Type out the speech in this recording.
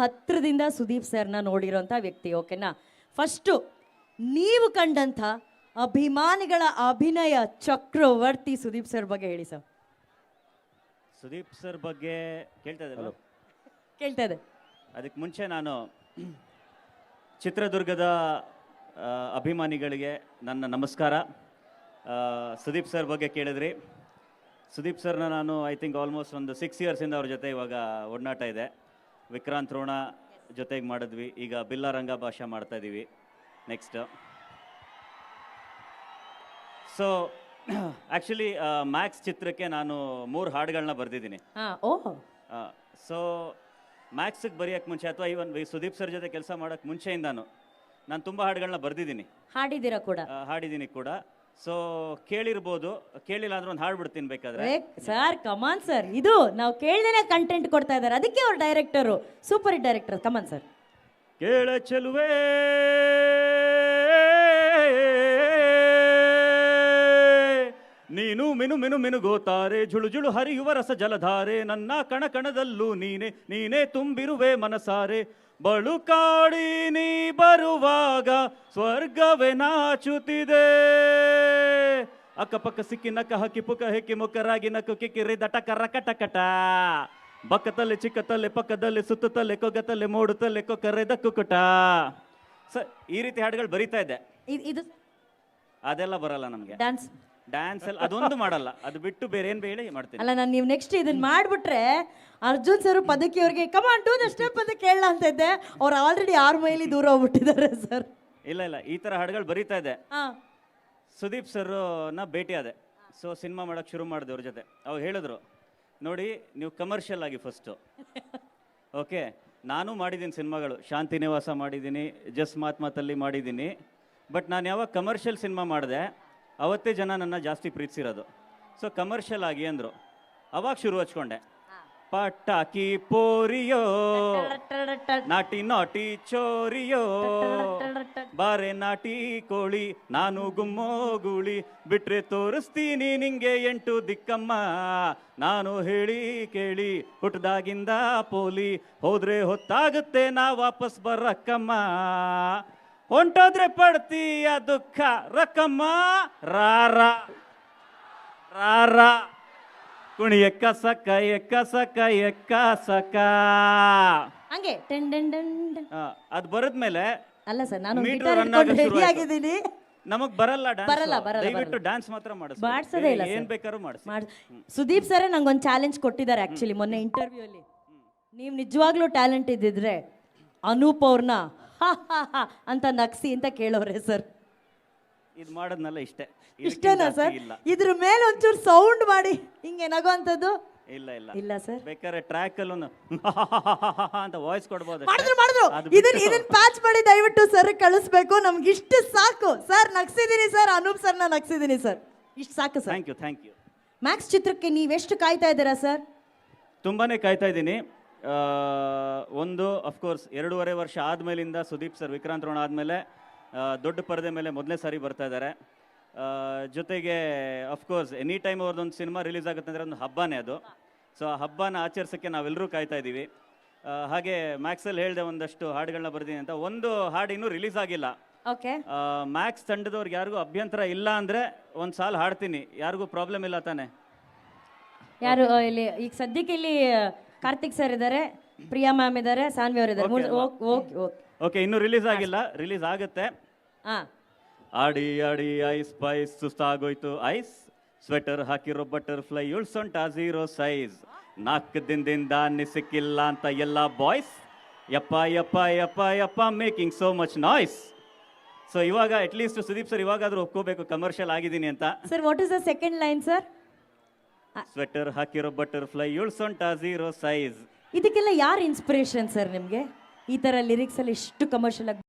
ಹತ್ರದಿಂದ ಸುದೀಪ್ ಸರ್ನ ನೋಡಿರೋಂಥ ವ್ಯಕ್ತಿ ಓಕೆನಾ? ಫಸ್ಟು ನೀವು ಕಂಡಂಥ ಅಭಿಮಾನಿಗಳ ಅಭಿನಯ ಚಕ್ರವರ್ತಿ ಸುದೀಪ್ ಸರ್ ಬಗ್ಗೆ ಹೇಳಿ ಸರ್. ಸುದೀಪ್ ಸರ್ ಬಗ್ಗೆ ಕೇಳ್ತಾ ಇದ್ದಾರೆ ಕೇಳ್ತಾ ಇದೆ. ಅದಕ್ಕೆ ಮುಂಚೆ ನಾನು ಚಿತ್ರದುರ್ಗದ ಅಭಿಮಾನಿಗಳಿಗೆ ನನ್ನ ನಮಸ್ಕಾರ. ಸುದೀಪ್ ಸರ್ ಬಗ್ಗೆ ಕೇಳಿದ್ರಿ. ಸುದೀಪ್ ಸರ್ನ ನಾನು ಐ ಥಿಂಕ್ ಆಲ್ಮೋಸ್ಟ್ ಒಂದು ಸಿಕ್ಸ್ ಇಯರ್ಸಿಂದ ಅವ್ರ ಜೊತೆ ಇವಾಗ ಒಡನಾಟ ಇದೆ ವಿಕ್ರಾಂತ್ ರೋಣ ಜೊತೆಗೆ ಮಾಡಿದ್ವಿ. ಈಗ ಬಿಲ್ಲ ರಂಗ ಭಾಷಾ ಮಾಡ್ತಾ ಇದ್ದೀವಿ ನೆಕ್ಸ್ಟ್ ಸೊ ಆ್ಯಕ್ಚುಲಿ ಮ್ಯಾಕ್ಸ್ ಚಿತ್ರಕ್ಕೆ ನಾನು ಮೂರು ಹಾಡುಗಳನ್ನ ಬರೆದಿದ್ದೀನಿ. ಸೊ ಮ್ಯಾಕ್ಸಿಗೆ ಬರೆಯೋಕ್ಕೆ ಮುಂಚೆ ಅಥವಾ ಇವನ್ ಸುದೀಪ್ ಸರ್ ಜೊತೆ ಕೆಲಸ ಮಾಡೋಕ್ಕೆ ಮುಂಚೆಯಿಂದಾನು ನಾನು ತುಂಬಾ ಹಾಡುಗಳನ್ನ ಬರೆದಿದ್ದೀನಿ. ಹಾಡಿದ್ದೀರಾ ಕೂಡ? ಹಾಡಿದ್ದೀನಿ ಕೂಡ. ಸೊ ಕೇಳಿರ್ಬೋದು ಕೇಳಿಲ್ಲ ಅಂದ್ರೆ ಒಂದು ಹಾಡು ಬಿಡ್ತೀನಿ ಬೇಕಾದ್ರೆ ಸರ್ ಕಮಾನ್ ಸರ್ ಇದು ನಾವು ಕೇಳ್ದೇನೆ ಕಂಟೆಂಟ್ ಕೊಡ್ತಾ ಇದ್ದಾರೆ. ಅದಕ್ಕೆ ಅವ್ರ director super hit director come on sir ಕೇಳ ಚೆಲುವೆ. ನೀನು ಮಿನು ಮಿನು ಮಿನುಗೋತಾರೆ ಜುಳು ಜುಳು ಹರಿಯುವ ರಸ ಜಲಧಾರೆ ನನ್ನ ಕಣ ಕಣದಲ್ಲೂ ನೀನೆ ನೀನೇ ತುಂಬಿರುವೆ ಮನಸಾರೆ. ಬಳುಕಾಡಿ ನೀ ಬರುವಾಗ ಸ್ವರ್ಗವೇ ನಾಚುತ್ತಿದೆ. ಅಕ್ಕಪಕ್ಕ ಸಿಕ್ಕಿ ನಕ್ಕ ಹಕ್ಕಿ ಪುಕ್ಕ ಹೆಕ್ಕಿ ಮುಕ್ಕರಾಗಿ ನಕ್ಕು ಕಿಕ್ಕಿರಿ ದಟ ಕರ ಕಟ ಬಕ್ಕತಲ್ಲಿ ಚಿಕ್ಕ ಚಿಕ್ಕತಲೆ ಪಕ್ಕದಲ್ಲಿ ಸುತ್ತತಲ್ಲಿ ಕೊಗ್ಗತಲ್ಲಿ ಮೂಡುತ್ತಲ್ಲಿ ಕೊಕ್ಕರೆ ಕುಟ ಸ ಈ ರೀತಿ ಹಾಡುಗಳು ಬರೀತಾ ಇದ್ದೆ. ಇದ್- ಇದು ಅದೆಲ್ಲ ಬರಲ್ಲ ನಮಗೆ. ಡ್ಯಾನ್ಸ್ ಡ್ಯಾನ್ಸ್ ಅಲ್ಲಿ ಅದೊಂದು ಮಾಡಲ್ಲ. ಅದು ಬಿಟ್ಟು ಬೇರೆ ಏನು ಹೇಳಿ ಮಾಡ್ತೀನಿ. ಅಲ್ಲ ನಾನು ನೀವು ನೆಕ್ಸ್ಟ್ ಇದನ್ನ ಮಾಡ್ಬಿಟ್ರೆ ಅರ್ಜುನ್ ಸರ್ ಪದಕಿ ಅವ್ರಿಗೆ ಕಮಾನ್ ಟು ದ ಸ್ಟೆಪ್ ಅಂತ ಕೇಳಲ್ಲ ಅಂತ ಇದ್ದೆ. ಅವ್ರು ಆಲ್ರೆಡಿ ಆರು ಮೈಲಿ ದೂರ ಹೋಗ್ಬಿಟ್ಟಿದ್ದಾರೆ ಸರ್. ಇಲ್ಲ ಇಲ್ಲ ಈ ತರ ಹಾಡುಗಳು ಬರೀತಾ ಇದೆ ಹಾ. ಸುದೀಪ್ ಸರ್ನ ಭೇಟಿ ಆದೆ. ಸೊ ಸಿನಿಮಾ ಮಾಡಕ್ ಶುರು ಮಾಡಿದೆ ಅವ್ರ ಜೊತೆ. ಅವ್ರು ಹೇಳಿದ್ರು ನೋಡಿ ನೀವು ಕಮರ್ಷಿಯಲ್ ಆಗಿ ಫಸ್ಟು ಓಕೆ ನಾನು ಮಾಡಿದ್ದೀನಿ ಸಿನಿಮಾಗಳು. ಶಾಂತಿ ನಿವಾಸ ಮಾಡಿದ್ದೀನಿ ಜಸ್ ಮಾತ್ಮಾತಲ್ಲಿ ಮಾಡಿದ್ದೀನಿ. ಬಟ್ ನಾನು ಯಾವಾಗ ಕಮರ್ಷಿಯಲ್ ಸಿನಿಮಾ ಮಾಡಿದೆ ಅವತ್ತೇ ಜನ ನನ್ನ ಜಾಸ್ತಿ ಪ್ರೀತಿಸಿರೋದು. ಸೊ ಕಮರ್ಷಿಯಲ್ ಆಗಿ ಅಂದರು. ಅವಾಗ ಶುರು ಹಚ್ಕೊಂಡೆ. ಪಟಾಕಿ ಪೋರಿಯೋ ನಾಟಿ ನಾಟಿ ಚೋರಿಯೋ ಬಾರೆ ನಾಟಿ ಕೋಳಿ ನಾನು ಗೂಳಿ. ಬಿಟ್ರೆ ತೋರಿಸ್ತೀನಿ ನಿಂಗೆ ಎಂಟು ದಿಕ್ಕಮ್ಮ. ನಾನು ಹೇಳಿ ಕೇಳಿ ಹುಟ್ಟದಾಗಿಂದ ಪೋಲಿ. ಹೋದ್ರೆ ಹೊತ್ತಾಗುತ್ತೆ ನಾ ವಾಪಸ್ ಬರಕ್ಕಮ್ಮ. ಹೊಂಟೋದ್ರೆ ಪಡ್ತೀಯ ದುಃಖ ರಕ್ಕಮ್ಮ. ರಾರ ರಾರ. ಕುಣಿ ಎಕ್ಕ ಸಕ್ಕ ಎಕ್ಕ ಸಕ್ಕ ಎಕ್ಕ ಸಕ್ಕ ಹಂಗೆ ಅದ್ ಡನ್ ಡನ್ ಡನ್. ಅದು ಬರದ್ಮೇಲೆ ಅಲ್ಲ ಸರ್ ನಾನು Meter ಗಿಟಾರ್ run ಇಟ್ಕೊಂಡು ಆಗಕ್ಕೆ ಶುರು ಆಯ್ತು. ಆಗಿದ್ದೀನಿ. ನಮಗ್ ಬರಲ್ಲ ಬರಲ್ಲ, ಬರಲ್ಲ, ದಯವಿಟ್ಟು ಬರಲ್ಲ. ಡ್ಯಾನ್ಸ್ ಮಾತ್ರ ಮಾಡಿಸ್ ಮಾಡ್ಸೋದೇ ಇಲ್ಲ ಏನ್ sir. ಬೇಕಾದ್ರೂ ಮಾಡಿಸ್ ಮಾಡ್ ಸುದೀಪ್ ಸರ್ ನಂಗೊಂದು ಚಾಲೆಂಜ್ ಕೊಟ್ಟಿದ್ದಾರೆ ಆಕ್ಚುಲಿ ಮೊನ್ನೆ ಇಂಟರ್ವ್ಯೂ ಅಲ್ಲಿ. ನೀವು ನಿಜವಾಗ್ಲೂ ಟ್ಯಾಲೆಂಟ್ ಇದ್ದಿದ್ರೆ ಅನೂಪ್ ಅವ್ರನ್ನ ಹಾ ಹಾ ಹಾ ಅಂತ ನಗ್ಸಿ ಅಂತ ಕೇಳೋರೆ ಸರ್. ಇದು ಮಾಡೋದ್ನಲ್ಲ ಇಷ್ಟೇ. ಇಷ್ಟೇನಾ ಸರ್ ಜಾಸ್ತಿ ಇಲ್ಲ. ಇದ್ರ ಮೇಲೆ ಒಂಚೂರು ಸೌಂಡ್ ಮಾಡಿ. ಹಿಂಗೆ ನಗುವಂಥದ್ದು? ಇಲ್ಲ ಇಲ್ಲ. ಇಲ್ಲ ಸರ್. ಬೇಕಾದ್ರೆ ಟ್ರ್ಯಾಕ್ ಅಲ್ಲೂ ಅಂತ ವಾಯ್ಸ್ ಕೊಡ್ಬೋದು ಮಾಡಿದ್ರು ಮಾಡಿದ್ರು. ಅದು ಇದನ್ನ ಇದನ್ನ ಪ್ಯಾಚ್ ಮಾಡಿ ದಯವಿಟ್ಟು ಸರ್ ಕಳಿಸ್ಬೇಕು. ನಮ್ಗೆ ಇಷ್ಟು ಸಾಕು. ಸರ್ ನಗ್ಸಿದೀನಿ ಸರ್ ಅನೂಪ್ ಸರ್ನ ನಗ್ಸಿದೀನಿ ಸರ್ ಇಷ್ಟು ಸಾಕು sir thank you thank you Max ಚಿತ್ರಕ್ಕೆ ನೀವೆಷ್ಟು ಕಾಯ್ತಾ ಇದ್ದೀರಾ ಸರ್ ತುಂಬಾನೇ ಕಾಯ್ತಾ ಇದ್ದೀನಿ. ಆ, ಒಂದು ಅಫ್ಕೋರ್ಸ್ ಎರಡೂವರೆ ವರ್ಷ ಆದ್ಮೇಲಿಂದ ಸುದೀಪ್ ಸರ್ ವಿಕ್ರಾಂತ್ ರೋಣ ಆದಮೇಲೆ ದೊಡ್ಡ ಪರದೆ ಮೇಲೆ ಮೊದಲನೇ ಸಾರಿ ಬರ್ತಾ ಇದ್ದಾರೆ. ಜೊತೆಗೆ ಅಫ್ಕೋರ್ಸ್ ಎನಿ ಟೈಮ್ ಅವ್ರದ್ದೊಂದು ಸಿನಿಮಾ ರಿಲೀಸ್ ಆಗುತ್ತೆ ಅಂದರೆ ಒಂದು ಹಬ್ಬನೇ ಅದು. ಸೊ ಆ ಹಬ್ಬನ ಆಚರಿಸೋಕ್ಕೆ ನಾವೆಲ್ಲರೂ ಕಾಯ್ತಾ ಇದ್ದೀವಿ. ಹಾಗೆ ಮ್ಯಾಕ್ಸಲ್ಲಿ ಹೇಳಿದೆ ಒಂದಷ್ಟು ಹಾಡುಗಳನ್ನ ಬರ್ತೀನಿ ಅಂತ. ಒಂದು ಹಾಡು ಇನ್ನೂ ರಿಲೀಸ್ ಆಗಿಲ್ಲ. ಓಕೆ ಮ್ಯಾಕ್ಸ್ ತಂಡದವ್ರಿಗೆ ಯಾರಿಗೂ ಅಭ್ಯಂತರ ಇಲ್ಲ ಅಂದರೆ ಒಂದು ಸಾಲ ಹಾಡ್ತೀನಿ. ಯಾರಿಗೂ ಪ್ರಾಬ್ಲಮ್ ಇಲ್ಲ ತಾನೆ? ಯಾರು ಇಲ್ಲಿ ಈಗ ಸದ್ಯಕ್ಕೆ ಇಲ್ಲಿ ಕಾರ್ತಿಕ್ ಸರ್ ಇದ್ದಾರೆ ಪ್ರಿಯಾ ಮ್ಯಾಮ್ ಇದ್ದಾರೆ ಸಾನ್ವಿ ಅವರು ಇದ್ದಾರೆ ಇನ್ನು ಓಕೆ ಓಕೆ ಓಕೆ. ಓಕೆ ಇನ್ನೂ ರಿಲೀಸ್ ಆಗಿಲ್ಲ ರಿಲೀಸ್ ಆಗುತ್ತೆ. ಹಾ ಆಡಿ ಆಡಿ ಐಸ್ ಪೈಸ್ ಸುಸ್ತಾಗೋಯ್ತು. ಐಸ್ ಸ್ವೆಟರ್ ಹಾಕಿರೋ ಬಟರ್ ಫ್ಲೈ ಉಳ್ಸೊಂಟ ಝೀರೋ ಸೈಜ್ ನಾಲ್ಕು ದಿನದಿಂದ ಸಿಕ್ಕಿಲ್ಲ ಅಂತ ಎಲ್ಲ ಬಾಯ್ಸ್ ಯಪ್ಪ ಯಪ್ಪ ಯಪ್ಪ ಯಪ್ಪ making so much noise so ಇವಾಗ ಅಟ್ಲೀಸ್ಟ್ ಸುದೀಪ್ ಸರ್ ಇವಾಗಾದ್ರೂ ಒಪ್ಕೋಬೇಕು ಕಮರ್ಷಿಯಲ್ ಆಗಿದ್ದೀನಿ ಅಂತ. Sir what is the second line sir sweater ಹಾಕಿರೋ ಬಟರ್ ಫ್ಲೈ ಸೊಂಟ ಝೀರೋ ಸೈಜ್ ಇದಕ್ಕೆಲ್ಲ ಯಾರು ಇನ್ಸ್ಪಿರೇಷನ್ ಸರ್ ನಿಮಗೆ? ಈ ಥರ ಲಿರಿಕ್ಸ್ ಅಲ್ಲಿ ಇಷ್ಟು ಕಮರ್ಷಿಯಲ್ ಆಗಿ